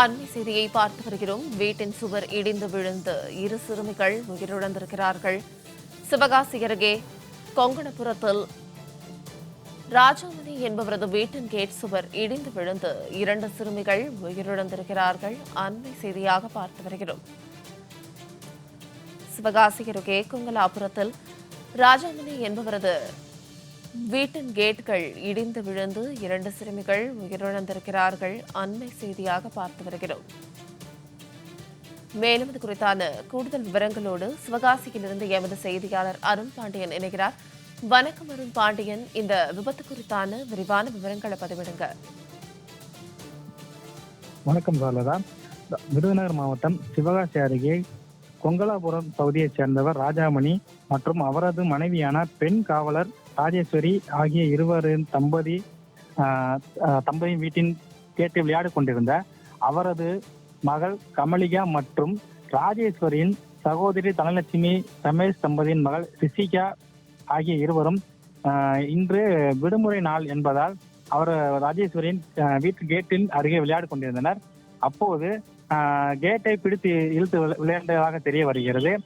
அண்மை செய்தியை பார்த்து வருகிறோம். வீட்டின் சுவர் இடிந்து விழுந்து இரு சிறுமிகள் உயிரிழந்திருக்கிறார்கள். சிவகாசி அருகே கொங்கணபுரத்தில் ராஜாமணி என்பவரது வீட்டின் கேட் சுவர் இடிந்து விழுந்து இரண்டு சிறுமிகள் உயிரிழந்திருக்கிறார்கள். அண்மை செய்தியாக பார்த்து வருகிறோம். சிவகாசி அருகே குங்கலாபுரத்தில் ராஜாமணி என்பவரது வீட்டின் கேட்கள் இடிந்து விழுந்து இரண்டு சிறுமிகள் உயிரிழந்திருக்கிறார்கள். அண்மை செய்தியாக பார்த்து வருகிறோம். மேலும் இது குறித்தான கூடுதல் விவரங்களோடு சிவகாசியிலிருந்து எமது செய்தியாளர் அருண் பாண்டியன் இணைகிறார். வணக்கம் அருண் பாண்டியன். இந்த விபத்து குறித்தான விரிவான விவரங்களை பதிவிடுங்க. வணக்கம் சாரலதா விருதுநகர் மாவட்டம் சிவகாசி அருகே கொங்கலாபுரம் பகுதியைச் சேர்ந்தவர் ராஜாமணி மற்றும் அவரது மனைவியான பெண் காவலர் ராஜேஸ்வரி ஆகிய இருவரின் தம்பதி தம்பதியின் வீட்டின் கேட்டு விளையாடி கொண்டிருந்த அவரது மகள் கமலிகா மற்றும் ராஜேஸ்வரியின் சகோதரி தனலட்சுமி ரமேஷ் தம்பதியின் மகள் ரிஷிகா ஆகிய இருவரும் இன்று விடுமுறை நாள் என்பதால் அவர் ராஜேஸ்வரியின் வீட்டு கேட்டின் அருகே விளையாடி கொண்டிருந்தனர். அப்போது கேட்டை பிடித்து இழுத்து விளையாண்டதாக தெரிய வருகிறது.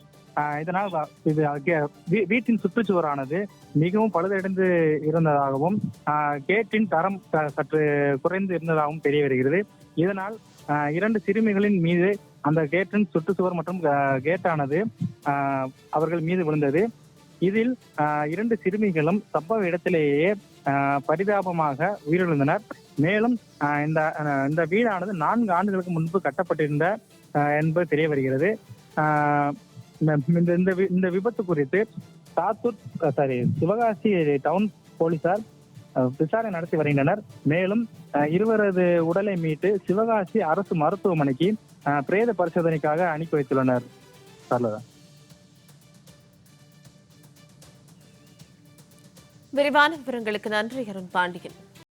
இதனால் இது கே- வீ- வீட்டின் சுற்றுச்சுவரானது மிகவும் பழுதடைந்து இருந்ததாகவும் கேட்டின் தரம் சற்று குறைந்து இருந்ததாகவும் தெரிய வருகிறது. இதனால் இரண்டு சிறுமிகளின் மீது அந்த கேட்டின் சுற்றுச்சுவர் மற்றும் கேட்டானது அவர்கள் மீது விழுந்தது. இதில் இரண்டு சிறுமிகளும் சம்பவ இடத்திலேயே பரிதாபமாக உயிரிழந்தனர். மேலும் இந்த இந்த வீடானது நான்கு ஆண்டுகளுக்கு முன்பு கட்டப்பட்டிருந்த என்பது தெரிய வருகிறது இந்த இந்த- இந்த வி- இந்த விபத்து குறித்து சாத்தூர் சாரி சிவகாசி டவுன் போலீசார் விசாரணை நடத்தி வருகின்றனர். மேலும் இருவரது உடலை மீட்டு சிவகாசி அரசு மருத்துவமனைக்கு பிரேத பரிசோதனைக்காக அனுப்பி வைத்துள்ளனர். சார்லதான் விரிவான விவரங்களுக்கு நன்றி அருண் பாண்டியன்.